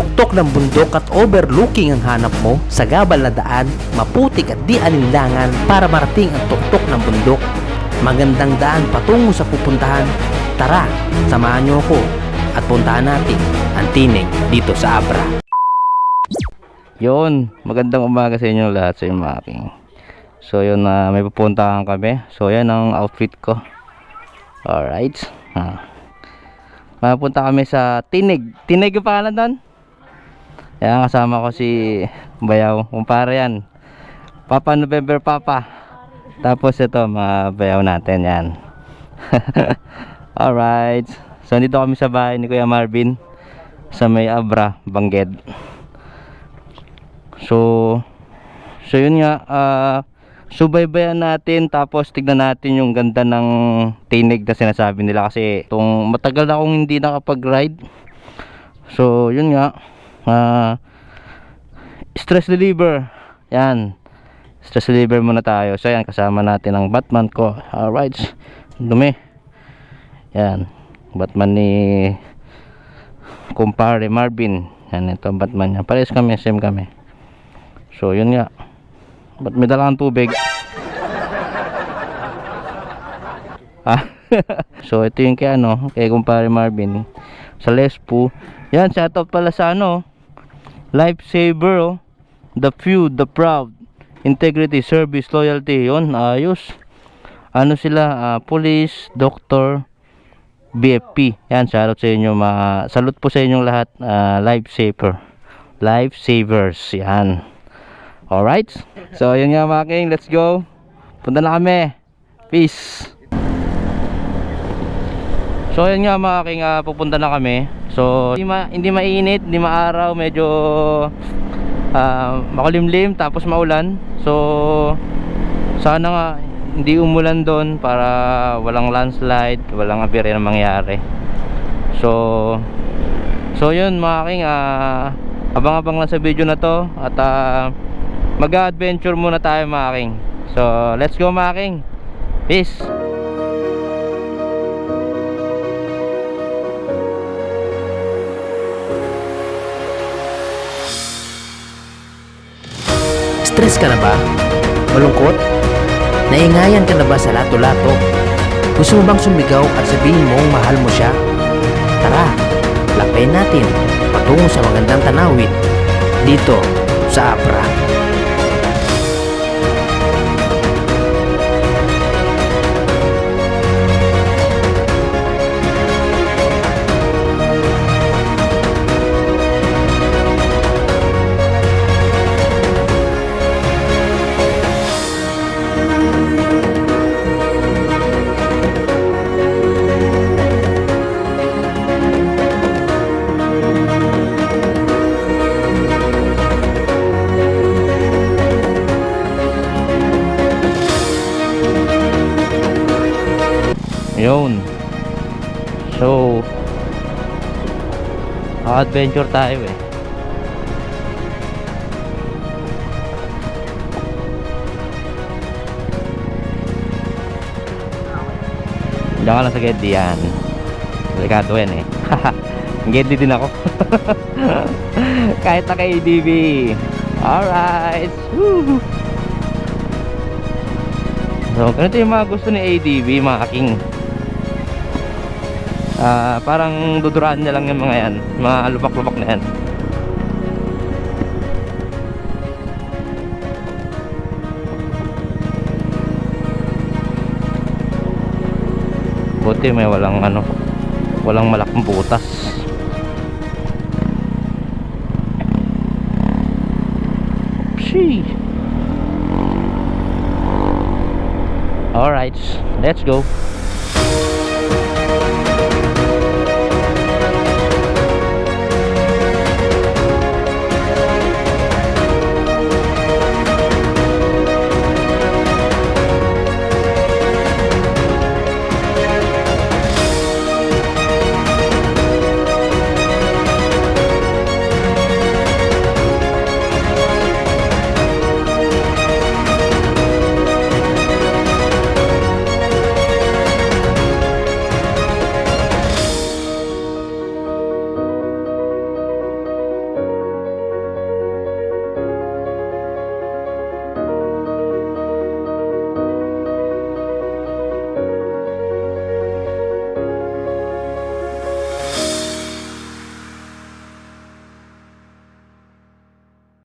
tuktok ng bundok at overlooking ang hanap mo sa gabal na daan, maputik at di alinlangan para marating ang tuktok ng bundok. Magandang daan patungo sa pupuntahan. Tara, samahan niyo ako at puntahan natin ang tinig dito sa Abra. Yun, magandang umaga sa inyo lahat sa inyo aking. So yun na may pupuntahan kami. So yan ang outfit ko. Alright. Ah. Mapunta kami sa Tinig. Tinig yung pangalan doon? Yan kasama ko si Bayaw. Kumpara yan. Papa November Papa. Tapos ito mga bayaw natin yan. Alright. So nandito kami sa bahay ni Kuya Marvin sa may Abra, Bangged. So, so yun nga, ah, subaybayan natin tapos tignan natin yung ganda ng tinig na sinasabi nila kasi itong matagal na akong hindi nakapag-ride. So, yun nga, ah, stress reliever. Yan. Stress reliever muna tayo. So, yan, kasama natin ang Batman ko. Alright. Dumi. Yan. Batman ni kumpare Marvin. Yan, ito Batman niya. Pares kami, same kami. So, yun nga. Ba't may dalang tubig? Ah. so, ito yung kay ano, kay kumpare Marvin. Sa Lespo. Yan, shoutout pala sa ano. Lifesaver, oh. The few, the proud. Integrity, service, loyalty. Yun, ayos. Ano sila, ah, police, doctor, BFP. Yan, shoutout sa inyo mga, salute po sa inyong lahat, ah, lifesaver. Lifesavers, yan. Alright. So, yun nga mga king. Let's go. Punta na kami. Peace. So, yun nga mga king. ah, pupunta na kami. So, hindi, ma hindi mainit, hindi maaraw. Medyo ah, makulimlim tapos maulan. So, sana nga hindi umulan doon para walang landslide, walang aberya na mangyari. So, so yun mga king. ah, abang-abang lang sa video na to. At ah, mag-adventure muna tayo mga king. So, let's go mga king. Peace. Stress ka na ba? Malungkot? Naingayan ka na ba sa lato-lato? Gusto mo bang sumigaw at sabihin mong mahal mo siya? Tara, lapayin natin patungo sa magandang tanawin dito sa Abra. Yun. So, adventure tayo eh. Diyan ka lang sa Geddy yan. Delikado yan eh. Geddy din ako. Kahit naka ADV. Alright. Woo! So, ganito yung mga gusto ni ADV, mga king. Ah, parang duduraan niya lang yung mga yan, mga lubak-lubak na yan. Buti may walang ano, walang malaking butas. Sheesh. Alright, let's go.